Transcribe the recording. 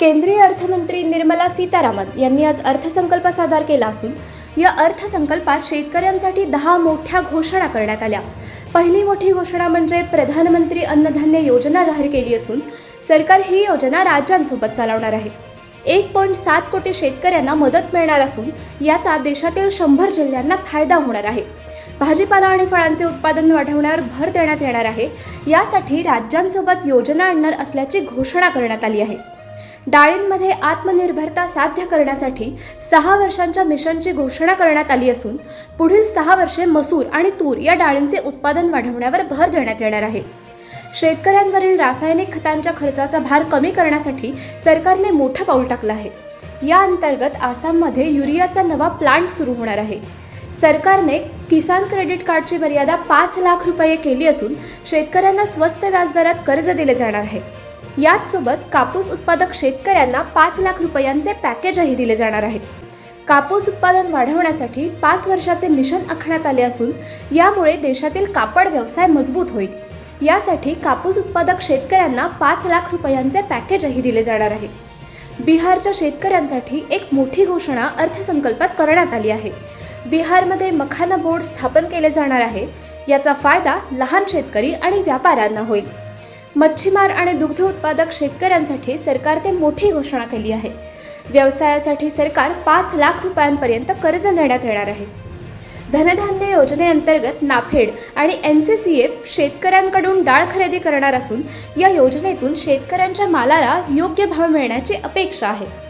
केंद्रीय अर्थमंत्री निर्मला सीतारामन यांनी आज अर्थसंकल्प सादर केला असून या अर्थसंकल्पात शेतकऱ्यांसाठी दहा मोठ्या घोषणा करण्यात आल्या. पहिली मोठी घोषणा म्हणजे प्रधानमंत्री अन्नधान्य योजना जाहीर केली असून सरकार ही योजना राज्यांसोबत चालवणार आहे. एक पॉईंट सात कोटी शेतकऱ्यांना मदत मिळणार असून याचा देशातील शंभर जिल्ह्यांना फायदा होणार आहे. भाजीपाला आणि फळांचे उत्पादन वाढवण्यावर भर देण्यात येणार आहे. यासाठी राज्यांसोबत योजना आणणार असल्याची घोषणा करण्यात आली आहे. डाळींमध्ये आत्मनिर्भरता साध्य करण्यासाठी सहा वर्षांच्या मिशनची घोषणा करण्यात आली असून पुढील सहा वर्षे मसूर आणि तूर या डाळींचे उत्पादन वाढवण्यावर भर देण्यात येणार आहे. शेतकऱ्यांवरील रासायनिक खतांच्या खर्चाचा भार कमी करण्यासाठी सरकारने मोठं पाऊल टाकलं आहे. या अंतर्गत आसाममध्ये युरियाचा नवा प्लांट सुरू होणार आहे. सरकारने किसान क्रेडिट कार्डची मर्यादा पाच लाख रुपये केली असून शेतकऱ्यांना स्वस्त व्याजदरात कर्ज दिले जाणार आहे. याचसोबत कापूस उत्पादक शेतकऱ्यांना पाच लाख रुपयांचे पॅकेजही दिले जाणार आहे कापूस उत्पादन वाढवण्यासाठी पाच वर्षाचे मिशन आखण्यात आले असून यामुळे देशातील कापड व्यवसाय मजबूत होईल. यासाठी कापूस उत्पादक शेतकऱ्यांना पाच लाख रुपयांचे पॅकेजही दिले जाणार आहे. बिहारच्या शेतकऱ्यांसाठी एक मोठी घोषणा अर्थसंकल्पात करण्यात आली आहे. बिहारमध्ये मखाना बोर्ड स्थापन केले जाणार आहे. याचा फायदा लहान शेतकरी आणि व्यापाऱ्यांना होईल. मच्छीमार आणि दुग्ध उत्पादक शेतकऱ्यांसाठी सरकारने मोठी घोषणा केली आहे. व्यवसायासाठी सरकार पाच लाख रुपयांपर्यंत कर्ज देण्यात येणार आहे. धनधान्य योजनेअंतर्गत नाफेड आणि एन सी सी एफ शेतकऱ्यांकडून डाळ खरेदी करणार असून या योजनेतून शेतकऱ्यांच्या मालाला योग्य भाव मिळण्याची अपेक्षा आहे.